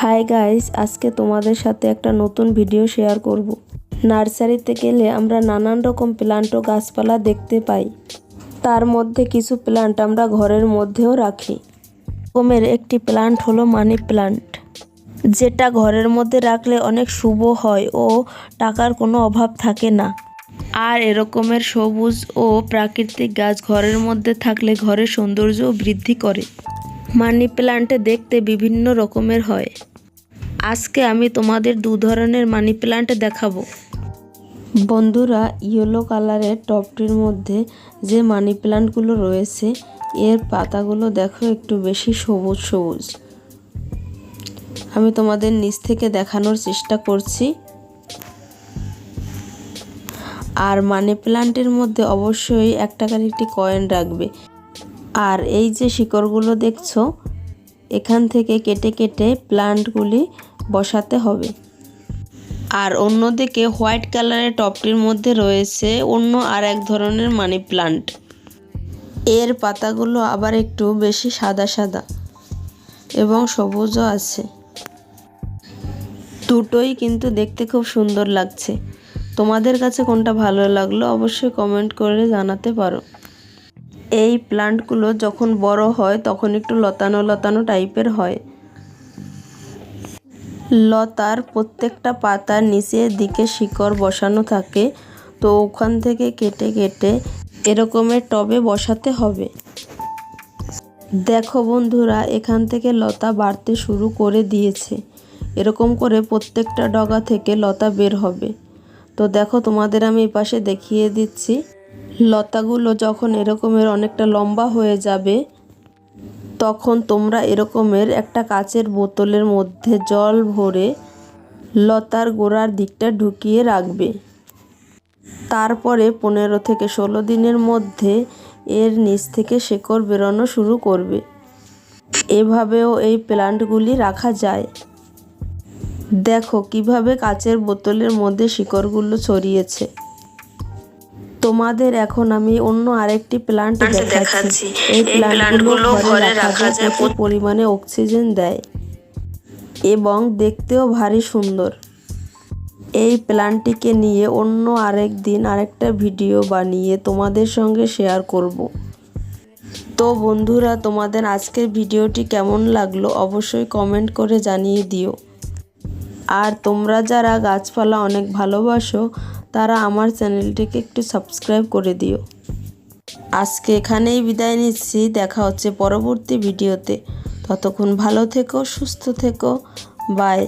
Hi guys আজকে তোমাদের সাথে একটা নতুন ভিডিও শেয়ার করব। নার্সারিতে গেলে আমরা নানান রকম প্লান্ট ও গাছপালা দেখতে পাই। তার মধ্যে কিছু প্লান্ট আমরা ঘরের মধ্যেও রাখি। রকমের একটি প্লান্ট হলো মানি প্লান্ট যেটা ঘরের মধ্যে রাখলে অনেক শুভ হয় ও টাকার কোনো অভাব থাকে না। আর এরকমের সবুজ ও প্রাকৃতিক গাছ ঘরের মধ্যে থাকলে ঘরের সৌন্দর্যও বৃদ্ধি করে। মানি প্লান্টে দেখতে বিভিন্ন রকমের হয়। আজকে আমি তোমাদের দু ধরনের মানি প্লান্ট দেখাবো। বন্ধুরা, ইয়েলো কালারের টপটির মধ্যে যে মানি প্লান্টগুলো রয়েছে, এর পাতাগুলো দেখো একটু বেশি সবুজ সবুজ। আমি তোমাদের নিচ থেকে দেখানোর চেষ্টা করছি। আর মানি প্লান্টের মধ্যে অবশ্যই এক টাকার একটি কয়েন রাখবে। আর এই যে শিকড়গুলো দেখছ, এখান থেকে কেটে কেটে প্লান্টগুলি বসাতে হবে। আর অন্যদিকে হোয়াইট কালারের টপটির মধ্যে রয়েছে অন্য আর এক ধরনের মানি প্লান্ট। এর পাতাগুলো আবার একটু বেশি সাদা সাদা এবং সবুজও আছে। দুটোই কিন্তু দেখতে খুব সুন্দর লাগছে। তোমাদের কাছে কোনটা ভালো লাগল অবশ্যই কমেন্ট করে জানাতে পারো। এই প্লান্টগুলো যখন বড় হয় তখন একটু লতানো লতানো টাইপের হয়। লতার প্রত্যেকটা পাতার নিচের দিকে শিকড় বসানো থাকে, তো ওখান থেকে কেটে কেটে এরকমের টবে বসাতে হবে। দেখো বন্ধুরা, এখান থেকে লতা বাড়তে শুরু করে দিয়েছে। এরকম করে প্রত্যেকটা ডগা থেকে লতা বের হবে। তো দেখো, তোমাদের আমি এই পাশে দেখিয়ে দিচ্ছি। লতাগুলো যখন এরকমের অনেকটা লম্বা হয়ে যাবে তখন তোমরা এরকমের একটা কাচের বোতলের মধ্যে জল ভরে লতার গোড়ার দিকটা ঢুকিয়ে রাখবে। তারপরে পনেরো থেকে ষোলো দিনের মধ্যে এর নিচ থেকে শেকড় বেরোনো শুরু করবে। এভাবেও এই প্লান্টগুলি রাখা যায়। দেখো কীভাবে কাচের বোতলের মধ্যে শিকড়গুলো ছড়িয়েছে। তোমাদের এখন আমি অন্য আরেকটি প্লান্ট দেখাচ্ছি। এই প্লান্টগুলো ঘরে রাখা যায় প্রচুর পরিমাণে অক্সিজেন দেয় এবং দেখতেও ভারী সুন্দর। এই প্ল্যানটিকে নিয়ে অন্য আরেক দিন আরেকটা ভিডিও বানিয়ে তোমাদের সঙ্গে শেয়ার করব। তো বন্ধুরা তোমাদের আজকের ভিডিওটি কেমন লাগল অবশ্যই কমেন্ট করে জানিয়ে দিও। আর তোমরা যারা গাছপালা অনেক ভালোবাসো তারা আমার চ্যানেলটিকে একটু সাবস্ক্রাইব করে দিও। আজকে এখানেই বিদায় নিচ্ছি, দেখা হচ্ছে পরবর্তী ভিডিওতে। ততক্ষণ ভালো থেকো, সুস্থ থেকো বাই